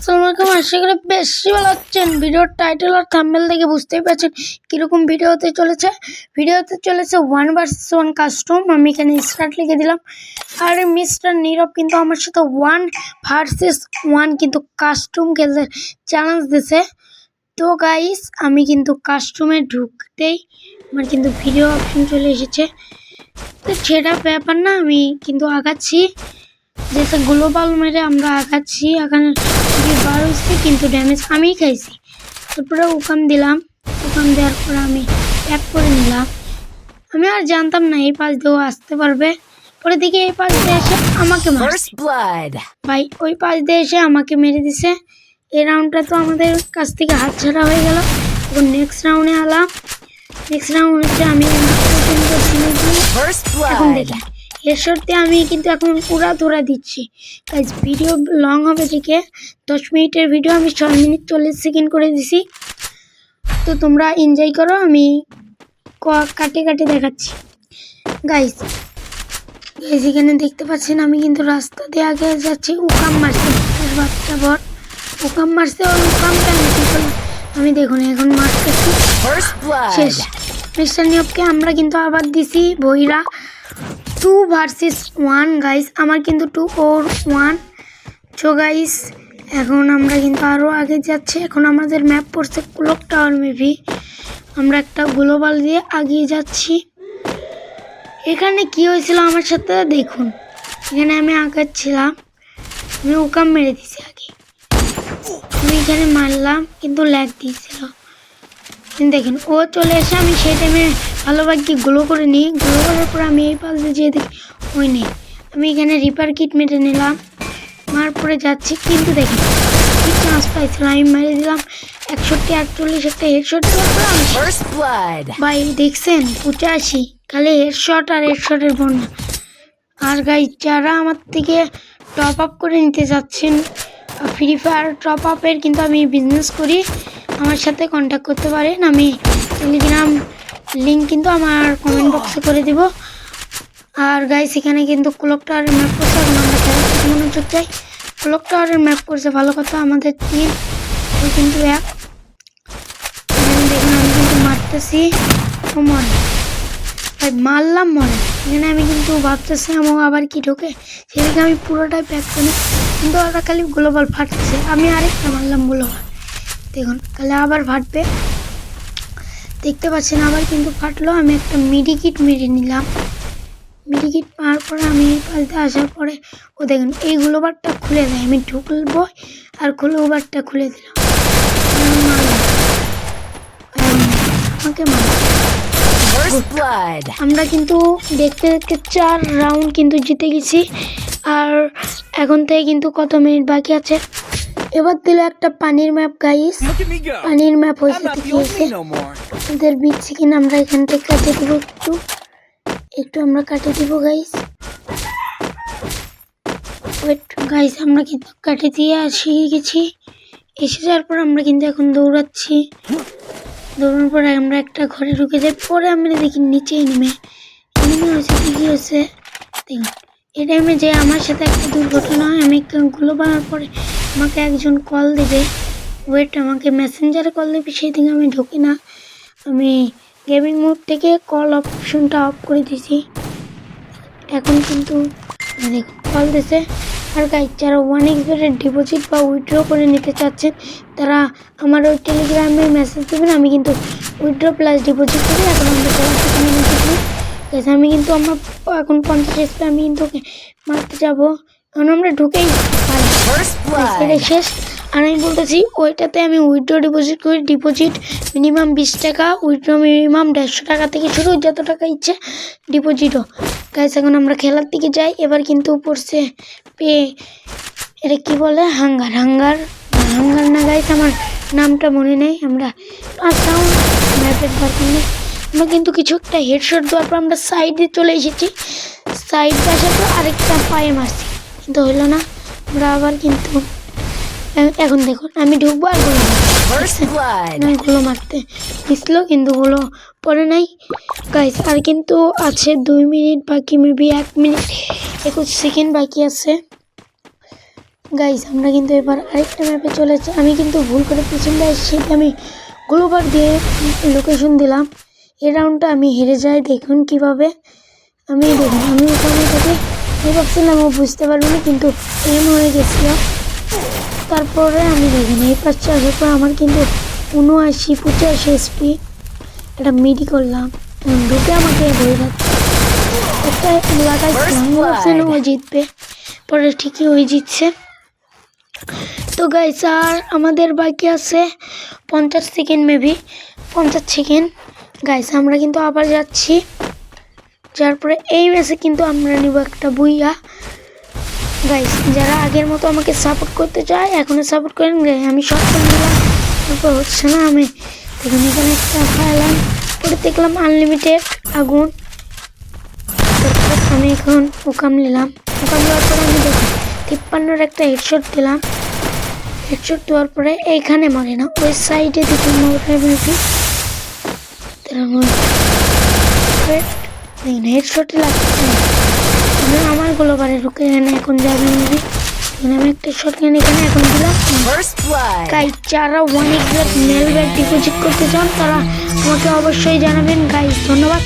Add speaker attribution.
Speaker 1: আসসালামু আশা বেশি ভালো হচ্ছেন ভিডিওর টাইটেল আর থাম্বনেল দেখে বুঝতেই পারছেন কীরকম ভিডিও হতে চলেছে। ভিডিও হতে চলেছে ওয়ান ভার্সেস ওয়ান কাস্টম আমি এখানে স্টার্ট লিখে দিলাম। আর মিস্টার নীরব কিন্তু আমার সাথে ওয়ান ভার্সেস ওয়ান কিন্তু কাস্টম খেলতে চ্যালেঞ্জ দিছে তো গাইস আমি কিন্তু কাস্টমে ঢুকতেই আমার কিন্তু ভিডিও অপশন চলে এসেছে। তো সেটা ব্যাপার না, আমি কিন্তু আগাচ্ছি। যেটা গ্লোবাল মেরে আমরা আগাচ্ছি এখানে খুবই বার হচ্ছে কিন্তু ড্যামেজ আমিই খাইছি। তারপরে উকাম দিলাম। উকাম দেওয়ার পর আমি প্যাক করে নিলাম। আমি আর জানতাম না এই পাশ দিয়েও আসতে পারবে। পরে দিকে এই পাশ দিয়ে এসে আমাকে মারছে। ভাই ওই পাশ দিয়ে এসে আমাকে মেরে দিছে। এই রাউন্ডটা তো আমাদের কাছ থেকে হাত ছাড়া হয়ে গেল। এখন নেক্সট রাউন্ডে আলাম। নেক্সট রাউন্ড হচ্ছে আমি এখন. দেখি। সত্যি আমি কিন্তু এখন পুরা ধরা দিচ্ছি। গাইজ ভিডিও লং হবে দেখে। দশ মিনিটের ভিডিও আমি ছয় মিনিট চল্লিশ সেকেন্ড করে দিছি। তো তোমরা এনজয় করো আমি কাটে কাটে দেখাচ্ছি। গাইজ গাইজ এখানে দেখতে পাচ্ছেন আমি কিন্তু রাস্তা দিয়ে আগে যাচ্ছি উকাম মারছে বাচ্চা বর। উকাম মারছে ওই উকামটা আমি দেখুন এখন মারতেছি। শেষ। মিস্টার নিয়োগকে আমরা কিন্তু আবার দিছি বইরা। টু ভার্সেস ওয়ান গাইস আমার কিন্তু two or one so guys এখন আমরা কিন্তু আরও আগে যাচ্ছি। এখন আমাদের ম্যাপ পড়ছে ক্লক টাওয়ার মেবি আমরা একটা গ্লোবাল দিয়ে আগিয়ে যাচ্ছি। এখানে কি হয়েছিল আমার সাথে? দেখুন। এখানে আমি আঁকাচ্ছিলাম আমি ওকাম মেরে দিছি আগে। আমি এখানে মারলাম, কিন্তু ল্যাগ দিয়েছিল। দেখেন, ও চলে এসে আমি সেই টাইমে ভালোভাবে কি গ্লো করে নিই। গ্লো করার পর আমি এই পাশে যেয়ে দেখি ওই নেই আমি এখানে রিপার কিট মেরে নিলাম। মার পরে যাচ্ছি কিন্তু দেখেন কি চান্স পাইছিলাম আমি মেরে দিলাম একষট্টি আটচল্লিশ একটা হেডশট. ভাই দেখছেন পঁচাশি খালি হেডশট আর হেডশটের বন্যা। আর গাই যারা আমার থেকে টপ আপ করে নিতে যাচ্ছেন ফ্রি ফায়ার টপ আপের কিন্তু আমি বিজনেস করি। আমার সাথে কন্ট্যাক্ট করতে পারেন। আমি টেলিগ্রাম লিঙ্ক কিন্তু আমার কমেন্ট বক্সে করে দিব। আর গাই সেখানে কিন্তু ক্লক টাওয়ারের ম্যাপ করছে, এখন আমরা খেলার মনোযোগ চাই ক্লক টাওয়ারের ম্যাপ করছে, ভালো কথা, আমাদের টিম কিন্তু এক। দেখুন, আমি কিন্তু মারতেছি। মরে ভাই, মারলাম মনে। এখানে আমি কিন্তু ভাবতেছি আমার আবার কি ঢোকে? সেদিকে আমি পুরোটাই প্যাক করি কিন্তু ওরা খালি গ্লোবাল ফাটছে। আমি আরেকটা মারলাম গ্লোবাল দেখুন তাহলে আবার ফাটবে। দেখতে পাচ্ছেন আবার কিন্তু ফাটলো। আমি একটা মিডিকিট মেরে নিলাম। মিডিকিট পাওয়ার পরে আমি এই পাশ দিয়ে আসার পরে ও দেখুন এই গ্লোবারটা খুলে দেয়। আমি ঢুকবো আর গ্লোবারটা খুলে দিলাম। আমাকে. আমরা কিন্তু দেখতে দেখতে চার রাউন্ড কিন্তু জিতে গেছি। আর এখন থেকে কিন্তু কত মিনিট বাকি আছে? এবার দিল একটা পানির ম্যাপ গাইস. পানির ম্যাপ হয়েছে
Speaker 2: not
Speaker 1: তো
Speaker 2: the
Speaker 1: কি
Speaker 2: old
Speaker 1: হয়েছে
Speaker 2: me no more.
Speaker 1: আমাদের বীজ চিকেন আমরা এখান থেকে কাটে দেবো একটু। একটু আমরা কাটে দিব গাইস ওয়েট গাইস আমরা কিন্তু কাটে দিয়ে আসি গেছি। এসে যাওয়ার পর আমরা কিন্তু এখন দৌড়াচ্ছি। দৌড়ানোর পরে আমরা একটা ঘরে ঢুকে যাই। পরে আমরা দেখি নিচেই নেমে হয়েছে কি কি হয়েছে? দেখুন এই টাইমে যে আমার সাথে একটা দুর্ঘটনা হয়, আমি গুলো বানার পরে আমাকে একজন কল দেবে। ওয়েট আমাকে মেসেঞ্জারে কল দেবে সেই দিকে আমি ঢুকি না। আমি গেমিং মোড থেকে কল অপশনটা অফ করে দিয়েছি। এখন কিন্তু দেখুন কল দিছে। আর গাইজ যারা ওয়ান এক্সপের ডিপোজিট বা উইথড্র করে নিতে চাচ্ছেন, তারা আমার ওই টেলিগ্রামে মেসেজ দেবেন, আমি কিন্তু উইথড্র প্লাস ডিপোজিট করি এখন আমরা আমি কিন্তু আমার এখন পঞ্চাশ এসপি আমি কিন্তু ওকে মারতে যাব। এখন আমরা ঢুকেই. শেষ। আর আমি বলতেছি ওইটাতে আমি উইথড্র ডিপোজিট করি। ডিপোজিট মিনিমাম বিশ টাকা উইথড্র মিনিমাম দেড়শো টাকা থেকে শুরু যত টাকা ইচ্ছে ডিপোজিটও গাইস এখন আমরা খেলার দিকে যাই। এবার কিন্তু পড়ছে পে এটা কি বলে? হাঙ্গার হাঙ্গার হাঙ্গার না গাইস আমার নামটা মনে নেই। আমরা আসলাম ম্যাপের পার্কিংয়ে আমরা কিন্তু কিছু একটা হেডশট দেওয়ার পর আমরা সাইডে চলে এসেছি। সাইড আসার পর আরেকটা পায়ে মারছি। কিন্তু হইল না আমরা আবার কিন্তু এখন দেখুন আমি ঢুকবো
Speaker 3: আরগুলো
Speaker 1: আমি গুলো মারতে মিশল কিন্তু গুলো পরে নাই। গাইস আর কিন্তু আছে দুই মিনিট বাকি মেবি এক মিনিট একুশ সেকেন্ড বাকি আছে। গাইস আমরা কিন্তু এবার আরেকটা ম্যাপে চলেছি আমি কিন্তু ভুল করে পিছনটা এসেছি আমি গ্লোবার দিয়ে লোকেশন দিলাম। এই রাউন্ডটা আমি হেরে যাই দেখুন কীভাবে। আমি দেখুন আমি ওখানে থেকে আমি ভাবছিলাম ও বুঝতে পারবে না কিন্তু এম হয়ে গেছিল। তারপরে আমি দেখুন এই পাশে আসার পর আমার কিন্তু উনআশি পঁচাশি এসপি একটা মিডি করলাম। ঢুকে আমাকে হয়ে যাচ্ছে একটা লাগাইছিলাম ভাবছিলাম ও জিতবে পরে ঠিকই ওই জিতছে। তো গাইস আর আমাদের বাকি আছে পঞ্চাশ সেকেন্ড মেবি পঞ্চাশ সেকেন্ড গাইস আমরা কিন্তু আবার যাচ্ছি। যার পরে এই ম্যাচে কিন্তু আমরা নিব একটা বুইয়া। গাইস যারা আগের মতো আমাকে সাপোর্ট করতে চায় এখনও সাপোর্ট করেন। গাই আমি সব নিলাম। তারপর হচ্ছে না, আমি দেখুন, এখানে একটা খাইলাম পরে দেখলাম আনলিমিটেড আগুন। তারপর আমি এখন ওকাম নিলাম। ওকাম নেওয়ার পরে আমি দেখুন, তিপ্পান্নর একটা হেডশট দিলাম। হেডশট দেওয়ার পরে এইখানে মারে না। ওই সাইডে দেখুন মোবাইল মেবি দেখুন লাগছে। আমার গোলবারে ঢুকে এখানে এখন যাবে এখানে আমি একটা শট এখানে এখানে এখন দিলাম।
Speaker 3: First
Speaker 1: যারা মেল ব্যাগ ডিপোজিট করতে চান তারা আমাকে অবশ্যই জানাবেন। গাই ধন্যবাদ।